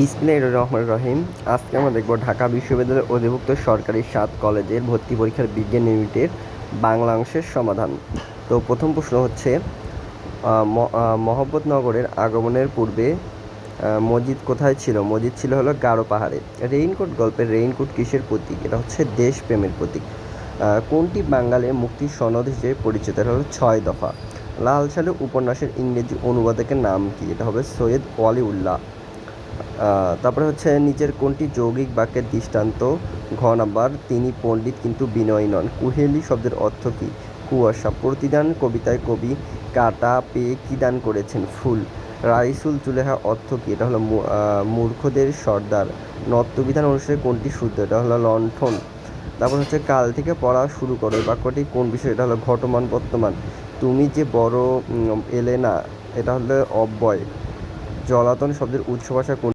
বিসমিল্লাহির রহমান রহিম। আজকে আমরা দেখব ঢাকা বিশ্ববিদ্যালয়ের অধিভুক্ত সরকারি সাত কলেজের ভর্তি পরীক্ষার বিজ্ঞান ইউনিটের বাংলা অংশের সমাধান। তো প্রথম প্রশ্ন হচ্ছে মহব্বতনগরের আগমনের পূর্বে মসজিদ কোথায় ছিল? মসজিদ ছিল হলো গারো পাহাড়ে। রেইনকোট গল্পের রেইনকোট কিসের প্রতীক? এটা হচ্ছে দেশপ্রেমের প্রতীক। কোনটি বাঙালির মুক্তি সনদ হিসেবে পরিচিত? এটা হলো ছয় দফা। লাল সালে উপন্যাসের ইংরেজি অনুবাদকের নাম কি? এটা হবে সৈয়দ ওয়ালিউল্লাহ। তারপরে হচ্ছে নিচের কোনটি যৌগিক বাক্যের দৃষ্টান্ত? ঘ নাম্বার, তিনি পণ্ডিত কিন্তু বিনয়ী নন। কুহেলি শব্দের অর্থ কী? কুয়াশা প্রতিদান, কবিতায় কবি, কাটা পেয়ে কী দান করেছেন? ফুল। রাইসুল চুলেহা অর্থ কী? এটা হলো মূর্খদের সর্দার। নত্যবিধান অনুসারে কোনটি শুদ্ধ? এটা হলো লণ্ঠন। তারপর হচ্ছে কাল থেকে পড়া শুরু করো। এই বাক্যটি কোন বিষয়? এটা হলো ঘটমান বর্তমান। তুমি যে বড় এলে না, এটা হলো অব্যয়। জলাতন শব্দের উৎস ভাষা কোন?